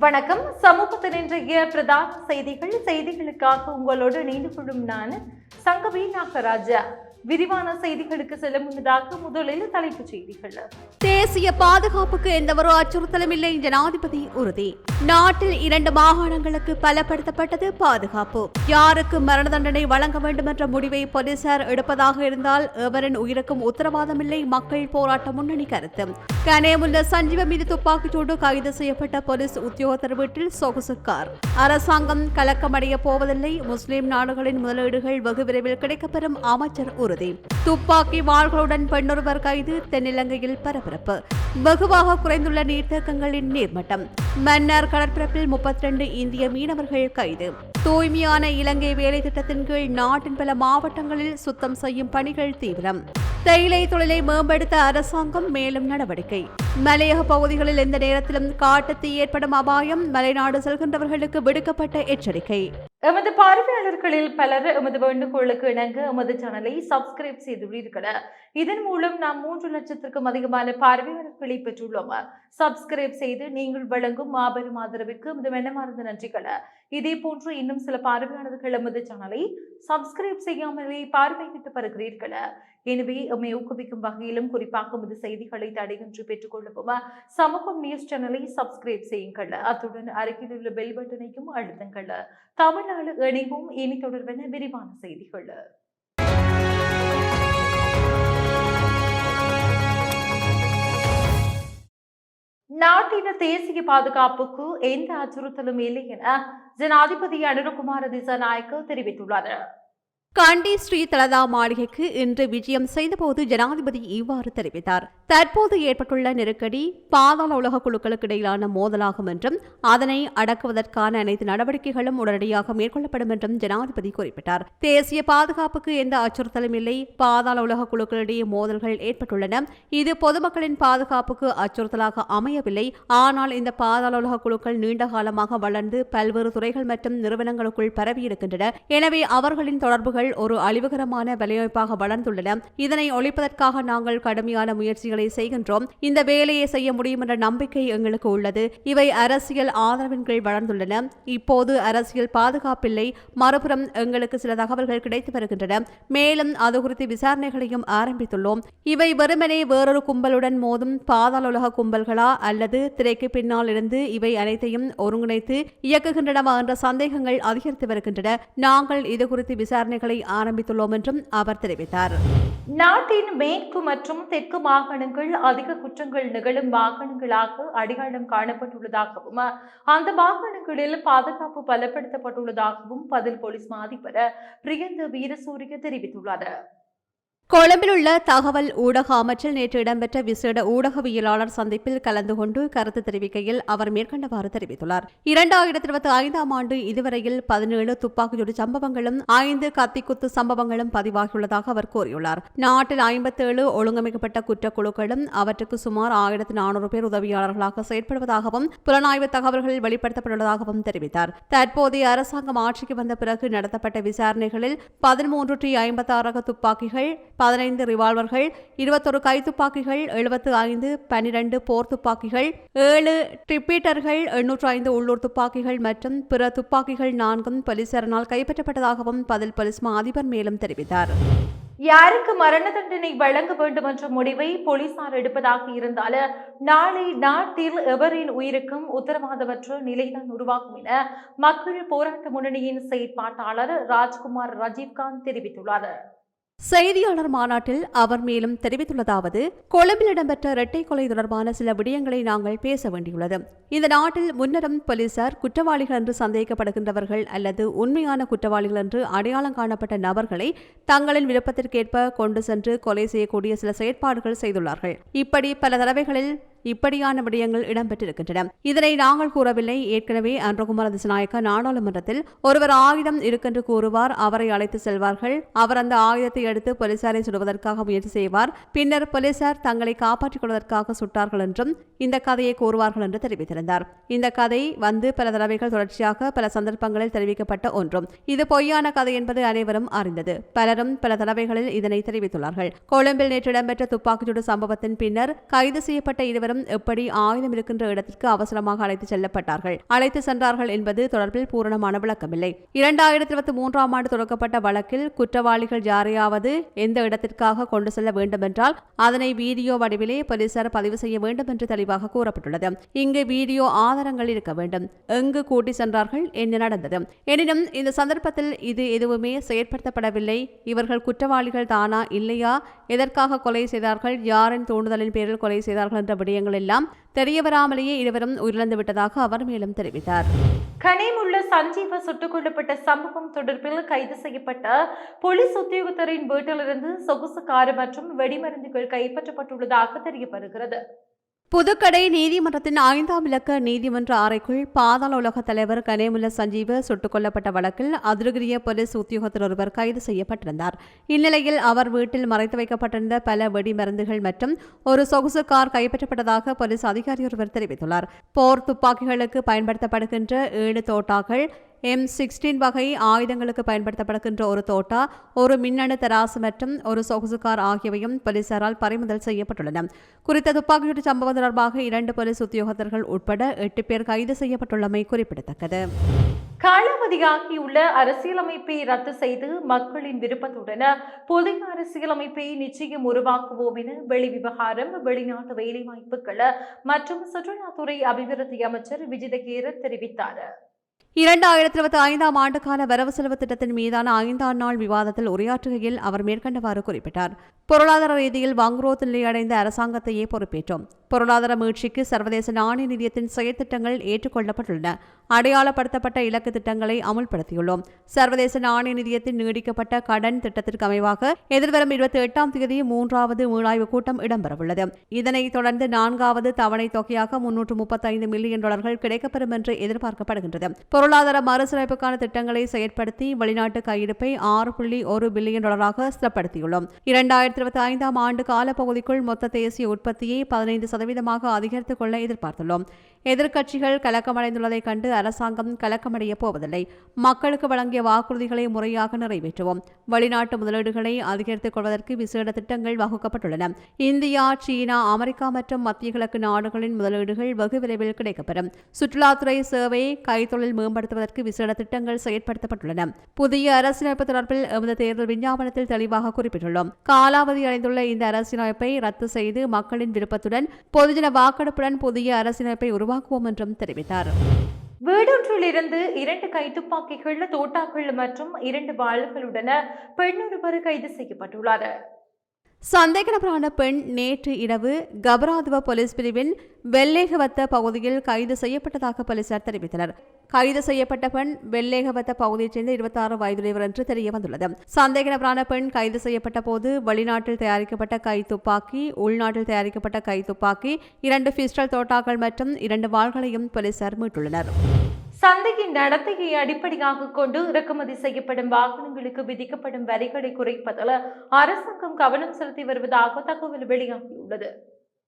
வணக்கம். சமூகத்தில் இன்றைய பிரதான செய்திகள் செய்திகளுக்காக உங்களோடு இணைந்து கொள்ளும் நான் சங்கவி நாகராஜா. விரிவான செய்திகளுக்கு செல்ல முன்னதாக முதலில் தலைப்புச் செய்திகள். தேசிய பாதுகாப்புக்கு எந்தவொரு அச்சுறுத்தலும் இல்லை ஜனாதிபதி உறுதி. நாட்டில் இரண்டு மாகாணங்களுக்கு பலப்படுத்தப்பட்டது பாதுகாப்பு. யாருக்கு மரண தண்டனை வழங்க வேண்டும் என்ற முடிவை போலீசார் எடுப்பதாக இருந்தால் எவரின் உயிருக்கும் உத்தரவாதமில்லை மக்கள் போராட்ட முன்னணி கருத்து. கனேமுல்ல சஞ்சீவ மீது துப்பாக்கிச்சூடு கைது செய்யப்பட்ட போலீஸ் உத்தியோகத்தர் வீட்டில் சொகுசு கார். அரசாங்கம் கலக்கமடைய போவதில்லை முஸ்லிம் நாடுகளின் முதலீடுகள் வெகு விரைவில் கிடைக்கப்பெறும் அமைச்சர் உறுதி. உறுதி துப்பாக்கி வாள்களுடன் பெண்ணொருவர் கைது தென்னிலங்கையில் பரபரப்பு. வெகுவாக குறைந்துள்ள நீர்த்தேக்கங்களின் நீர்மட்டம். மன்னார் கடற்பரப்பில் முப்பத்தி ரெண்டு இந்திய மீனவர்கள் கைது. தூய்மையான இலங்கை வேலை திட்டத்தின் கீழ் நாட்டின் பல மாவட்டங்களில் சுத்தம் செய்யும் பணிகள் தீவிரம். தேயிலை தொழிலை மேம்படுத்த அரசாங்கம் மேலும் நடவடிக்கை. மலையக பகுதிகளில் எந்த நேரத்திலும் காட்டுத்தீ ஏற்படும் அபாயம் மலைநாடு செல்கின்றவர்களுக்கு விடுக்கப்பட்ட எச்சரிக்கை. எமது பார்வையாளர்களில் பலர் எமது வேண்டுகோளுக்கு இணங்க எமது சேனலை சப்ஸ்கிரைப் செய்துள்ளீர்கள்? இதன் மூலம் நாம் மூன்று லட்சத்திற்கும் அதிகமான பார்வையாளர்களை பெற்றுள்ளோம்? சப்ஸ்கிரைப் செய்து நீங்கள் வழங்கும் மாபெரும் ஆதரவிற்கு எமது மனமார்ந்த நன்றிகள்? இதே போன்று இன்னும் சில பார்வையாளர்கள் எமது சேனலை சப்ஸ்கிரைப் செய்யாமலே பார்வையிட்டு வருகிறீர்கள் எனவே எம்மை ஊக்குவிக்கும் வகையிலும் குறிப்பாக எமது செய்திகளை தடையின்றி பெற்றுக்கொள்ளவும்? சமூகம் நியூஸ் சேனலை சப்ஸ்கிரைப் செய்யுங்கள். அத்துடன் அருகில் உள்ள பெல் பட்டனையும் அழுத்துங்கள். தமிழ்நாடு இணைவோம். இனி தொடர்பான விரிவான செய்திகள். நாட்டின் தேசிய பாதுகாப்புக்கு எந்த அச்சுறுத்தலும் இல்லை என ஜனாதிபதி அனுரகுமார திசாநாயக்க தெரிவித்துள்ளார். கண்டி ஸ்ரீ தலதா மாளிகைக்கு இன்று விஜயம் செய்தபோது ஜனாதிபதி இவ்வாறு தெரிவித்தார். தற்போது ஏற்பட்டுள்ள நெருக்கடி பாதாள உலக குழுக்களுக்கு இடையிலான மோதலாகும் என்றும் அதனை அடக்குவதற்கான அனைத்து நடவடிக்கைகளும் உடனடியாக மேற்கொள்ளப்படும் என்றும் ஜனாதிபதி குறிப்பிட்டார். தேசிய பாதுகாப்புக்கு எந்த அச்சுறுத்தலும் இல்லை. பாதாள உலக குழுக்களிடையே மோதல்கள் ஏற்பட்டுள்ளன. இது பொதுமக்களின் பாதுகாப்புக்கு அச்சுறுத்தலாக அமையவில்லை. ஆனால் இந்த பாதாள உலக குழுக்கள் நீண்ட காலமாக வளர்ந்து பல்வேறு துறைகள் மற்றும் நிறுவனங்களுக்குள் பரவியிருக்கின்றன. எனவே அவர்களின் தொடர்புகள் ஒரு அழிவுகரமான வலையமைப்பாக வளர்ந்துள்ளன. இதனை ஒழிப்பதற்காக நாங்கள் கடுமையான முயற்சிகளை செய்கின்றோம். இந்த வேலையை செய்ய முடியும் என்ற நம்பிக்கை எங்களுக்கு உள்ளது. இவை அரசியல் ஆதரவின் கீழ் வளர்ந்துள்ளன. இப்போது அரசியல் பாதுகாப்பில்லை. மறுபுறம் எங்களுக்கு சில தகவல்கள் கிடைத்து வருகின்றன. மேலும் அது குறித்து விசாரணைகளையும் ஆரம்பித்துள்ளோம். இவை வெறுமனே வேறொரு கும்பலுடன் மோதும் பாதாள உலக கும்பல்களா அல்லது திரைக்கு பின்னால் இருந்து இவை அனைத்தையும் ஒருங்கிணைத்து இயக்குகின்றனவா என்ற சந்தேகங்கள் அதிகரித்து வருகின்றன. நாங்கள் இது குறித்து விசாரணைகளை ஆரம்பித்துள்ளோம் என்றும் அவர் தெரிவித்தார். நாட்டின் மேற்கு மற்றும் தெற்கு மாகாணங்கள் அதிக குற்றங்கள் நிகழும் மாகாணங்களாக அடையாளம் காணப்பட்டுள்ளதாகவும் அந்த மாகாணங்களில் பாதுகாப்பு பலப்படுத்தப்பட்டுள்ளதாகவும் பதில் போலீஸ் மா பிரியந்த வீரசூரிய தெரிவித்துள்ளார். கொழும்பிலுள்ள தகவல் ஊடக அமைச்சில் நேற்று இடம்பெற்ற விசேட ஊடகவியலாளர் சந்திப்பில் கலந்து கொண்டு கருத்து தெரிவிக்கையில் அவர் மேற்கண்டவாறு தெரிவித்துள்ளார். இரண்டாயிரத்தி இருபத்தி ஐந்தாம் ஆண்டு இதுவரையில் பதினேழு துப்பாக்கிச்சூடு சம்பவங்களும் ஐந்து கத்திக்குத்து சம்பவங்களும் பதிவாகியுள்ளதாக அவர் கூறியுள்ளார். நாட்டில் ஐம்பத்தேழு ஒழுங்கமைக்கப்பட்ட குற்றக்குழுக்களும் அவற்றுக்கு சுமார் ஆயிரத்தி நானூறு பேர் உதவியாளர்களாக செயற்படுவதாகவும் புலனாய்வு தகவல்கள் வெளிப்படுத்தப்பட்டுள்ளதாகவும் தெரிவித்தார். தற்போதைய அரசாங்கம் ஆட்சிக்கு வந்த பிறகு நடத்தப்பட்ட விசாரணைகளில் பதிமூன்று டி ஐம்பத்தாறு துப்பாக்கிகள் பதினைந்து ரிவால்வர்கள் இருபத்தொரு கைத்துப்பாக்கிகள் எழுபத்து ஐந்து பனிரெண்டு போர் துப்பாக்கிகள் ஏழு ட்ரிப்பீட்டர்கள் எண்ணூற்று ஐந்து உள்ளூர் துப்பாக்கிகள் மற்றும் பிற துப்பாக்கிகள் நான்கும் போலீசாரினால் கைப்பற்றப்பட்டதாகவும் பதில் போலீஸ் மா அதிபர் மேலும் தெரிவித்தார். யாருக்கு மரண தண்டனை வழங்க வேண்டும் என்ற முடிவை போலீசார் எடுப்பதாக இருந்தால நாளை நாட்டில் எவரின் உயிருக்கும் உத்தரவாதமற்ற நிலைதான் உருவாகும் என மக்கள் போராட்ட முன்னணியின் செயற்பாட்டாளர் ராஜ்குமார் ராஜீவ்காந்த் தெரிவித்துள்ளார். செய்தியாளர் மாநாட்டில் அவர் மேலும் தெரிவித்துள்ளதாவது கொழும்பில் இடம்பெற்ற இரட்டை கொலை தொடர்பான சில விடயங்களை நாங்கள் பேச வேண்டியுள்ளது. இந்த நாட்டில் முன்னரும் போலீசார் குற்றவாளிகள் என்று சந்தேகப்படுகின்றவர்கள் அல்லது உண்மையான குற்றவாளிகள் என்று அடையாளம் காணப்பட்ட நபர்களை தங்களின் விருப்பத்திற்கேற்ப கொண்டு சென்று கொலை செய்யக்கூடிய சில செயற்பாடுகள் செய்துள்ளார்கள். இப்படி பல தடவைகளில் இப்படியான விடயங்கள் இடம்பெற்றிருக்கின்றன. இதனை நாங்கள் கூறவில்லை. ஏற்கனவே அன்றகுமார திசநாயக்க நாடாளுமன்றத்தில் ஒருவர் ஆயுதம் இருக்கென்று கூறுவார். அவரை அழைத்து செல்வார்கள். அவர் அந்த ஆயுதத்தை எடுத்து போலீசாரை சுடுவதற்காக முயற்சி செய்வார். பின்னர் போலீசார் தங்களை காப்பாற்றிக் கொள்வதற்காக சுட்டார்கள் என்றும் இந்த கதையை கூறுவார்கள் என்று தெரிவித்திருந்தார். இந்த கதை வந்து பல தடவைகள் தொடர்ச்சியாக பல சந்தர்ப்பங்களில் தெரிவிக்கப்பட்ட ஒன்றும். இது பொய்யான கதை என்பது அனைவரும் அறிந்தது. பலரும் பல தடவைகளில் இதனை தெரிவித்துள்ளார்கள். கொழும்பில் நேற்று இடம்பெற்ற துப்பாக்கிச்சூடு சம்பவத்தின் பின்னர் கைது செய்யப்பட்ட இருவரும் இருவரும் எப்படி ஆயுதம் இருக்கின்ற இடத்திற்கு அவசரமாக அழைத்து செல்லப்பட்டார்கள். அழைத்து சென்றார்கள் என்பது தொடர்பில் பூரணமான விளக்கமில்லை. இரண்டாயிரத்தி இருபத்தி மூன்றாம் ஆண்டு தொடங்கப்பட்ட வழக்கில் குற்றவாளிகள் யாரையாவது எந்த இடத்திற்காக கொண்டு செல்ல வேண்டுமென்றால் அதனை வீடியோ வடிவிலே போலீசார் பதிவு செய்ய வேண்டும் என்று தெளிவாக கூறப்பட்டுள்ளது. இங்கு வீடியோ ஆதாரங்கள் இருக்க வேண்டும். எங்கு கூட்டி சென்றார்கள் என்ன நடந்தது? எனினும் இந்த சந்தர்ப்பத்தில் இது எதுவுமே செயற்படுத்தப்படவில்லை. இவர்கள் குற்றவாளிகள் தானா இல்லையா? எதற்காக கொலை செய்தார்கள்? யாரின் தூண்டுதலின் பேரில் கொலை செய்தார்கள் என்ற விடயங்கள் எல்லாம் தெரியவராமலேயே இருவரும் உயிரிழந்து விட்டதாக அவர் மேலும் தெரிவித்தார். கனிமுள்ள சஞ்சீவ சுட்டுக் கொல்லப்பட்ட சம்பவம் தொடர்பில் கைது செய்யப்பட்ட போலீஸ் உத்தியோகத்தரின் வீட்டிலிருந்து சொகுசு கார் மற்றும் வெடிமருந்துகள் கைப்பற்றப்பட்டுள்ளதாக தெரிய வருகிறது புதுக்கடை நீதிமன்றத்தின் ஐந்தாம் இலக்க நீதிமன்ற அறைக்குள் பாதாள உலக தலைவர் கனேமுல்ல சஞ்சீவ சுட்டுக் கொல்லப்பட்ட வழக்கில் அதிருகிரிய போலீஸ் உத்தியோகத்தர் ஒருவர் கைது செய்யப்பட்டிருந்தார். இந்நிலையில் அவர் வீட்டில் மறைத்து வைக்கப்பட்டிருந்த பல வெடிமருந்துகள் மற்றும் ஒரு சொகுசு கார் கைப்பற்றப்பட்டதாக போலீஸ் அதிகாரி ஒருவர் தெரிவித்துள்ளார். போர் துப்பாக்கிகளுக்கு பயன்படுத்தப்படுகின்ற ஏழு தோட்டாக்கள் எம் சிக்ஸ்டீன் வகை ஆயுதங்களுக்கு பயன்படுத்தப்படுகின்ற ஒரு தோட்டா ஒரு மின்னணு தராசு மற்றும் ஒரு சொகுசு கார் ஆகியவையும் போலீசாரால் பறிமுதல் செய்யப்பட்டுள்ளன. குறித்த துப்பாக்கிச்சூடு சம்பவம் தொடர்பாக இரண்டு போலீஸ் உத்தியோகத்தர்கள் உட்பட எட்டு பேர் கைது செய்யப்பட்டுள்ளமை குறிப்பிடத்தக்கது. காலாவதியாகியுள்ள அரசியலமைப்பை ரத்து செய்து மக்களின் விருப்பத்துடன் புதிய அரசியலமைப்பை நிச்சயம் உருவாக்குவோம் என வெளிவிவகாரம் வெளிநாட்டு வேலைவாய்ப்புகள் மற்றும் சுற்றுலாத்துறை அபிவிருத்தி அமைச்சர் விஜிதகேர தெரிவித்தார். இரண்டாயிரத்தி இருபத்தி ஐந்தாம் ஆண்டுக்கான வரவு செலவு திட்டத்தின் மீதான ஐந்தாம் நாள் விவாதத்தில் உரையாற்றுகையில் அவர் மேற்கண்டவாறு குறிப்பிட்டார். பொருளாதார ரீதியில் வங்குரோத் நிலையடைந்த அரசாங்கத்தையே பொறுப்பேற்றோம். பொருளாதார மீட்சிக்கு சர்வதேச நாணய நிதியத்தின் செயற்திட்டங்கள் ஏற்றுக்கொள்ளப்பட்டுள்ளன. அடையாளப்படுத்தப்பட்ட இலக்கு திட்டங்களை அமுல்படுத்தியுள்ளோம். சர்வதேச நாணய நிதியத்தின் நீடிக்கப்பட்ட கடன் திட்டத்திற்கு அமைவாக எதிர்வரும் இருபத்தி எட்டாம் தேதி மூன்றாவது மீளாய்வு கூட்டம் இடம்பெறவுள்ளது. இதனைத் தொடர்ந்து நான்காவது தவணை தொகையாக முன்னூற்று முப்பத்தைந்து மில்லியன் டாலர்கள் கிடைக்கப்பெறும் என்று எதிர்பார்க்கப்படுகின்றது. பொருளாதார மறுசீரமைப்புக்கான திட்டங்களை செயற்படுத்தி வெளிநாட்டு கையிருப்பை ஆறு புள்ளி ஒரு பில்லியன் டாலராக ஸ்திரப்படுத்தியுள்ளோம் இரண்டாயிரத்தி இருபத்தி ஐந்தாம் ஆண்டு காலப்பகுதிக்குள் மொத்த தேசிய உற்பத்தியை பதினைந்து சதவீதமாக அதிகரித்துக் கொள்ள எதிர்பார்த்துள்ளோம். எதிர்க்கட்சிகள் கலக்கமடைந்துள்ளதைக் கண்டு அரசாங்கம் கலக்கமடைய போவதில்லை. மக்களுக்கு வழங்கிய வாக்குறுதிகளை முறையாக நிறைவேற்றுவோம். வெளிநாட்டு முதலீடுகளை அதிகரித்துக் கொள்வதற்கு விசேட திட்டங்கள் வகுக்கப்பட்டுள்ளன. இந்தியா சீனா அமெரிக்கா மற்றும் மத்திய கிழக்கு நாடுகளின் முதலீடுகள் வெகு விரைவில் கிடைக்கப்பெறும். சுற்றுலாத்துறை சேவை கைத்தொழில் மேம்படுத்துவதற்கு விசேட திட்டங்கள் செயற்படுத்தப்பட்டுள்ளன. புதிய அரசியலமைப்பு தொடர்பில் எமது தேர்தல் விஞ்ஞாபனத்தில் தெளிவாக குறிப்பிட்டுள்ளோம். காலாவதி அடைந்துள்ள இந்த அரசியலமைப்பை ரத்து செய்து மக்களின் விருப்பத்துடன் பொதுஜன வாக்கெடுப்புடன் புதிய அரசியலமைப்பை உருவாக்குவோம் என்றும் தெரிவித்தார். வீடொன்றிலிருந்து இரண்டு கைத்துப்பாக்கிகள் தோட்டாக்கள் மற்றும் இரண்டு வாள்களுடன் பெண்ணொருவர் கைது செய்யப்பட்டுள்ளார். சந்தேகநபரான பெண் நேற்று இரவு கபராதுவ போலீஸ் பிரிவின் வெள்ளேகவத்த பகுதியில் கைது செய்யப்பட்டதாக போலீசார் தெரிவித்தனர். கைது செய்யப்பட்ட பெண் வெள்ளேகவத்த பகுதியைச் சேர்ந்த இருபத்தாறு வயதுடையவர் என்று தெரிய வந்துள்ளது சந்தேகநபரான பெண் கைது செய்யப்பட்ட போது வெளிநாட்டில் தயாரிக்கப்பட்ட கை துப்பாக்கி உள்நாட்டில் தயாரிக்கப்பட்ட கை துப்பாக்கி இரண்டு பிஸ்டல் தோட்டாக்கள் மற்றும் இரண்டு வாள்களையும் போலீசார் மீட்டுள்ளனர். சந்தையின் நடத்தையை அடிப்படையாக கொண்டு இறக்குமதி செய்யப்படும் வாகனங்களுக்கு விதிக்கப்படும் வரிகளை குறைப்பதில் அரசாங்கம் கவனம் செலுத்தி வருவதாக தகவல் வெளியாகியுள்ளது.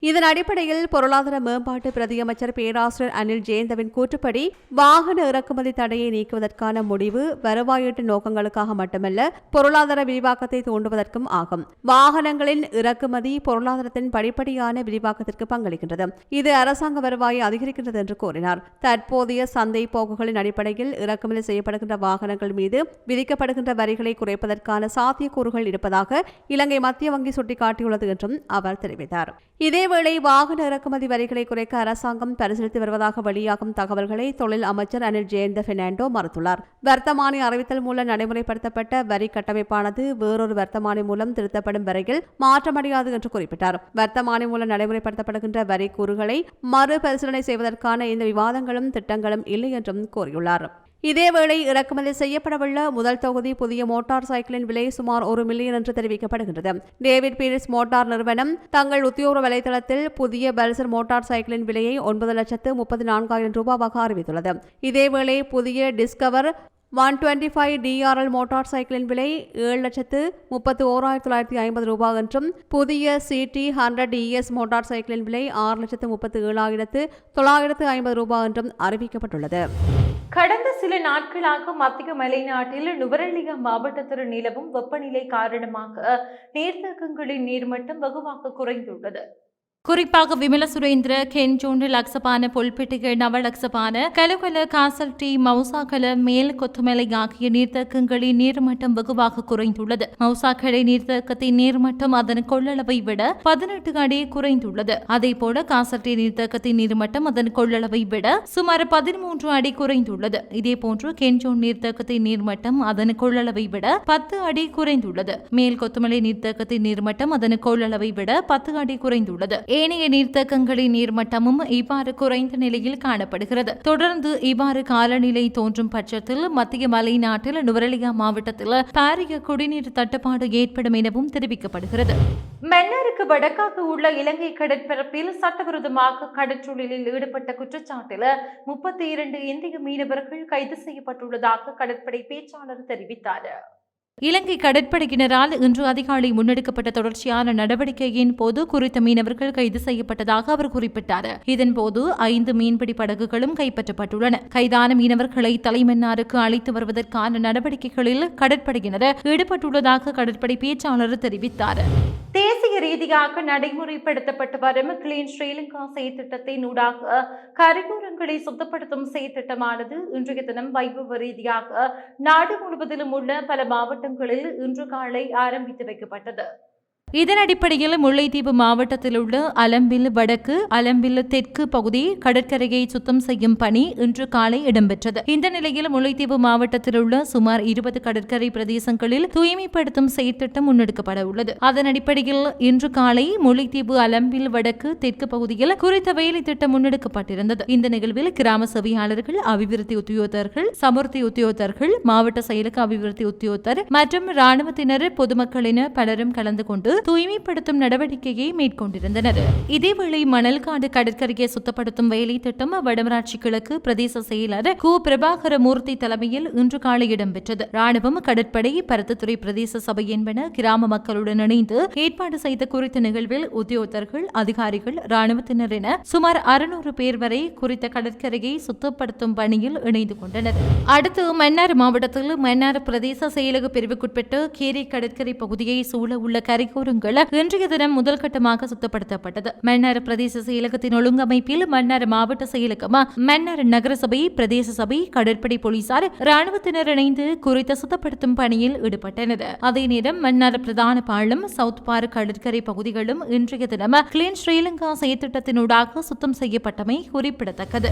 இதன் அடிப்படையில் பொருளாதார மேம்பாட்டு பிரதியமைச்சர் பேராசிரியர் அனில் ஜெயந்தவின் கூற்றுப்படி வாகன இறக்குமதி தடையை நீக்குவதற்கான முடிவு வருவாயீட்டு நோக்கங்களுக்காக மட்டுமல்ல பொருளாதார விரிவாக்கத்தை தூண்டுவதற்கும் ஆகும். வாகனங்களின் இறக்குமதி பொருளாதாரத்தின் படிப்படியான விரிவாக்கத்திற்கு பங்களிக்கின்றது. இது அரசாங்க வருவாயை அதிகரிக்கின்றது என்று கூறினார். தற்போதைய சந்தை போக்குகளின் அடிப்படையில் இறக்குமதி செய்யப்படுகின்ற வாகனங்கள் மீது விதிக்கப்படுகின்ற வரிகளை குறைப்பதற்கான சாத்தியக்கூறுகள் இருப்பதாக இலங்கை மத்திய வங்கி சுட்டிக்காட்டியுள்ளது என்றும் அவர் தெரிவித்தார். இதே இதேவேளை வாகன இறக்குமதி வரிகளை குறைக்க அரசாங்கம் பரிசீலித்து வருவதாக வெளியாகும் தகவல்களை தொழில் அமைச்சர் அனில் ஜெயந்த பெர்னாண்டோ மறுத்துள்ளார். வர்த்தமானி அறிவித்தல் மூலம் நடைமுறைப்படுத்தப்பட்ட வரி கட்டமைப்பானது வேறொரு வர்த்தமானி மூலம் திருத்தப்படும் வரையில் மாற்றமடையாது என்று குறிப்பிட்டார். வர்த்தமானி மூலம் நடைமுறைப்படுத்தப்படுகின்ற வரி கூறுகளை மறுபரிசீலனை செய்வதற்கான இந்த விவாதங்களும் திட்டங்களும் இல்லை என்றும் கூறியுள்ளார். இதேவேளை இறக்குமதி செய்யப்படவுள்ள முதல் தொகுதி புதிய மோட்டார் சைக்கிளின் விலை சுமார் ஒரு மில்லியன் என்று தெரிவிக்கப்படுகின்றது. டேவிட் பீரிஸ் மோட்டார் நிறுவனம் தங்கள் உத்தியோக வலைதளத்தில் புதிய பல்சர் மோட்டார் சைக்கிளின் விலையை ஒன்பது லட்சத்து முப்பத்தி நான்காயிரம் ரூபாவாக அறிவித்துள்ளது. இதேவேளை புதிய discover one twenty five DRL motor சைக்கிளின் விலை ஏழு லட்சத்து முப்பத்து ஓராயிரத்தி தொள்ளாயிரத்தி ஐம்பது ரூபாய் என்றும் புதிய சிடி ஹண்ட்ரட் இஎஸ் மோட்டார் சைக்கிளின் விலை ஆறு லட்சத்து முப்பத்து ஏழாயிரத்து தொள்ளாயிரத்து ஐம்பது ரூபாய் என்றும் அறிவிக்கப்பட்டுள்ளது. கடந்த சில நாட்களாக மத்திய மலைநாட்டில் நுவரெலியா மாவட்டத்தில் நிலவும் வெப்பநிலை காரணமாக நீர்த்தேக்கங்களின் நீர்மட்டம் வெகுவாக குறைந்துள்ளது. குறிப்பாக விமல சுரேந்திர கென்ஜோண்டு லக்சபான பொல்பெட்டிக நவலக்சபான கலுகல காசல்டி மௌசாகல மேல் கொத்துமலை ஆகிய நீர்த்தேக்கங்களின் நீர்மட்டம் வெகுவாக குறைந்துள்ளது. மௌசாக்கடை நீர்த்தேக்கத்தின் நீர்மட்டம் அதன் கொள்ளளவை விட பதினெட்டு அடி குறைந்துள்ளது. அதேபோல காசல்டி நீர்த்தேக்கத்தின் நீர்மட்டம் அதன் கொள்ளளவை விட சுமார் பதிமூன்று அடி குறைந்துள்ளது. இதே போன்று கென்ஜோன் நீர்த்தேக்கத்தின் நீர்மட்டம் அதன் கொள்ளளவை விட பத்து அடி குறைந்துள்ளது. மேல் கொத்துமலை நீர்த்தேக்கத்தின் நீர்மட்டம் அதன் கொள்ளளவை விட பத்து அடி குறைந்துள்ளது. ஏனைய நீர்த்தக்கங்களின் நீர்மட்டமும் இவ்வாறு குறைந்த நிலையில் காணப்படுகிறது. தொடர்ந்து இவ்வாறு காலநிலை தோன்றும் பட்சத்தில் மத்திய மலைநாட்டில் நுவரலியா மாவட்டத்தில் பாரிய குடிநீர் தட்டுப்பாடு ஏற்படும் எனவும் தெரிவிக்கப்படுகிறது. மன்னாருக்கு வடக்காக உள்ள இலங்கை கடற்பரப்பில் சட்டவிரோதமாக கடற்றொழிலில் ஈடுபட்ட குற்றச்சாட்டில் முப்பத்தி இரண்டு இந்திய மீனவர்கள் கைது செய்யப்பட்டுள்ளதாக கடற்படை பேச்சாளர் தெரிவித்தார். இலங்கை கடற்படையினரால் இன்று அதிகாலை முன்னெடுக்கப்பட்ட தொடர்ச்சியான நடவடிக்கையின் போது குறித்த மீனவர்கள் கைது செய்யப்பட்டதாக அவர் குறிப்பிட்டார். இதன்போது ஐந்து மீன்பிடி படகுகளும் கைப்பற்றப்பட்டுள்ளன. கைதான மீனவர்களை தலைமன்னாருக்கு அழைத்து வருவதற்கான நடவடிக்கைகளில் கடற்படையினர் ஈடுபட்டுள்ளதாக கடற்படை பேச்சாளர் தெரிவித்தார். தேசிய ரீதியாக நடைமுறைப்படுத்தப்பட்டு வரும் கிளீன் ஸ்ரீலங்கா செயற்திட்டத்தின் ஊடாக கரையோரங்களை சுத்தப்படுத்தும் செயற்திட்டமானது இன்றைய தினம் வைபவ ரீதியாக நாடு முழுவதிலும் உள்ள பல மாவட்டங்களில் இன்று காலை ஆரம்பித்து வைக்கப்பட்டது. இதன் அடிப்படையில் முல்லைத்தீவு மாவட்டத்தில் உள்ள அலம்பில் வடக்கு அலம்பில் தெற்கு பகுதி கடற்கரையை சுத்தம் செய்யும் பணி இன்று காலை இடம்பெற்றது. இந்த நிலையில் முல்லைத்தீவு மாவட்டத்தில் உள்ள சுமார் இருபது கடற்கரை பிரதேசங்களில் தூய்மைப்படுத்தும் செயற்திட்டம் முன்னெடுக்கப்பட உள்ளது. அதன் அடிப்படையில் இன்று காலை முல்லைத்தீவு அலம்பில் வடக்கு தெற்கு பகுதியில் குறித்த வேலை திட்டம் முன்னெடுக்கப்பட்டிருந்தது. இந்த நிகழ்வில் கிராம சபையாளர்கள் அபிவிருத்தி உத்தியோகத்தர்கள் சமுர்த்தி உத்தியோகத்தர்கள் மாவட்ட செயலுக்கு அபிவிருத்தி உத்தியோகத்தர் மற்றும் ராணுவத்தினர் பொதுமக்களின் பலரும் கலந்து கொண்டு தூய்மைப்படுத்தும் நடவடிக்கையை மேற்கொண்டிருந்தனர். இதேவேளை மணல்காடு கடற்கரையை சுத்தப்படுத்தும் வேலை திட்டம் வடமராட்சி கிழக்கு பிரதேச செயலர் கு. பிரபாகர மூர்த்தி தலைமையில் இன்று காலை இடம்பெற்றது. ராணுவம் கடற்படை பருத்தத்துறை பிரதேச சபை என்பன கிராம மக்களுடன் இணைந்து ஏற்பாடு செய்த குறித்த நிகழ்வில் உத்தியோகத்தர்கள் அதிகாரிகள் ராணுவத்தினர் என சுமார் அறுநூறு பேர் வரை குறித்த கடற்கரையை சுத்தப்படுத்தும் பணியில் இணைந்து கொண்டனர். அடுத்து மன்னார் மாவட்டத்தில் மன்னார் பிரதேச செயலக பிரிவுக்குட்பட்டு கேரி கடற்கரை பகுதியை சூழ உள்ள கரையோரங்கள் இன்றைய தினம் முதல் கட்டமாக சுத்தப்படுத்தப்பட்டது. மன்னார் பிரதேச செயலகத்தின் ஒழுங்கமைப்பில் மன்னார் மாவட்ட செயலகம் மன்னார் நகரசபை பிரதேச சபை கடற்படை போலீசார் ராணுவத்தினர் இணைந்து குறித்த சுத்தப்படுத்தும் பணியில் ஈடுபட்டனர். அதே நேரம் மன்னார் பிரதான பாலம் சவுத் பார்க் கடற்கரை பகுதிகளும் இன்றைய தினம் கிளீன் ஸ்ரீலங்கா செயற்திட்டத்தினூடாக சுத்தம் செய்யப்பட்டமை குறிப்பிடத்தக்கது.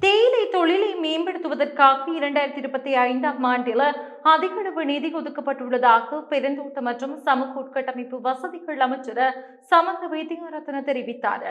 தேயிலை தொழிலை மேம்படுத்துவதற்காக இரண்டாயிரத்தி இருபத்தி ஐந்தாம் ஆண்டில் அதிகளவு நிதி ஒதுக்கப்பட்டுள்ளதாக பெருந்தோட்ட மற்றும் சமூக உட்கட்டமைப்பு வசதிகள் அமைச்சர் சமந்த வைத்தியரத்ன தெரிவித்தார்.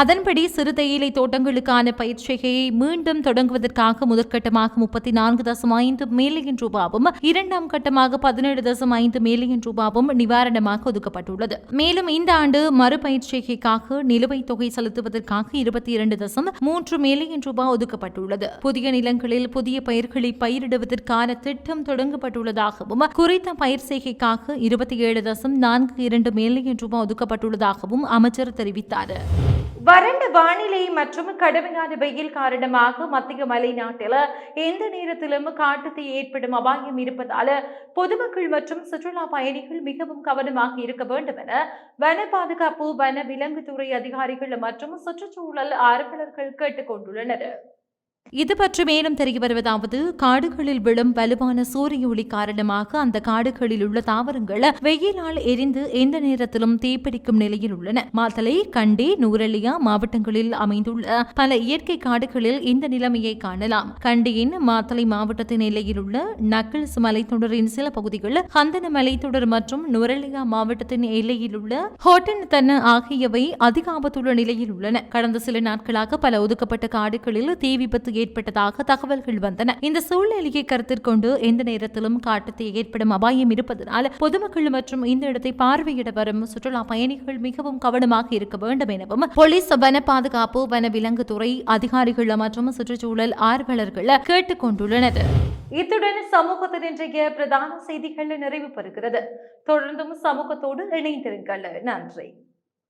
அதன்படி சிறு தேயிலை தோட்டங்களுக்கான பயிற்சிகையை மீண்டும் தொடங்குவதற்காக முதற்கட்டமாக முப்பத்தி நான்கு தசம் ஐந்து மில்லியன் ரூபாவும் இரண்டாம் கட்டமாக பதினேழு தசம் ஐந்து மில்லியன் ரூபாவும் நிவாரணமாக ஒதுக்கப்பட்டுள்ளது. மேலும் இந்த ஆண்டு மறுபயிற்சிகைக்காக நிலுவைத் தொகை செலுத்துவதற்காக இருபத்தி இரண்டு தசம் மூன்று மில்லியன் ரூபாய் ஒதுக்கப்பட்டுள்ளது. புதிய நிலங்களில் புதிய பயிர்களை பயிரிடுவதற்கான திட்டம் தொடங்கப்பட்டுள்ளதாகவும் குறித்த பயிர் செய்கைக்காக இருபத்தி ஏழு தசம் நான்கு இரண்டு மில்லியன் ரூபாய் ஒதுக்கப்பட்டுள்ளதாகவும் அமைச்சர் தெரிவித்தார். வறண்ட வானிலை மற்றும் கடுமையான வெயில் காரணமாக மத்திய மலைநாட்டில் எந்த நேரத்திலும் காட்டுத்தீ ஏற்படும் அபாயம் இருப்பதால் பொதுமக்கள் மற்றும் சுற்றுலா பயணிகள் மிகவும் கவனமாக இருக்க வேண்டும் என வன பாதுகாப்பு வன விலங்குத்துறை அதிகாரிகள் மற்றும் சுற்றுச்சூழல் ஆர்வலர்கள் கேட்டுக்கொண்டுள்ளனர். இது பற்றி மேலும் தெரிய வருவதாவது காடுகளில் விழும் வலுவான சூரிய ஒளி காரணமாக அந்த காடுகளில் உள்ள தாவரங்கள் வெயிலால் எரிந்து எந்த நேரத்திலும் தீப்பிடிக்கும் நிலையில் உள்ளன. மாத்தலை கண்டி நூரலியா மாவட்டங்களில் அமைந்துள்ள பல இயற்கை காடுகளில் இந்த நிலைமையை காணலாம். கண்டியின் மாத்தலை மாவட்டத்தின் எல்லையில் உள்ள நக்கிள்ஸ் மலைத்தொடரின் சில பகுதிகள் ஹந்தன மலைத்தொடர் மற்றும் நுரலியா மாவட்டத்தின் எல்லையில் உள்ள ஹோட்டன் தன்ன ஆகியவை அதிக ஆபத்துள்ள நிலையில் உள்ளன. கடந்த சில நாட்களாக பல ஒதுக்கப்பட்ட காடுகளில் தீ விபத்து ஏற்பட்டதாக தகவல்கள் வந்தன. இந்த சூழ்நிலையை கருத்தில் கொண்டு எந்த நேரத்திலும் காட்டுத்தீ ஏற்படும் அபாயம் இருப்பதனால் பொதுமக்கள் மற்றும் இந்த இடத்தை பார்வையிட வரும் சுற்றுலா பயணிகள் மிகவும் கவனமாக இருக்க வேண்டும் எனவும் போலீஸ் வன பாதுகாப்பு வன விலங்குத்துறை அதிகாரிகள் மற்றும் சுற்றுச்சூழல் ஆர்வலர்கள் கேட்டுக் கொண்டுள்ளனர். இத்துடன் சமூகத்தின் இன்றைய பிரதான செய்திகள் நிறைவு பெறுகிறது. தொடர்ந்தும் சமூகத்தோடு இணைந்திருங்கள். நன்றி.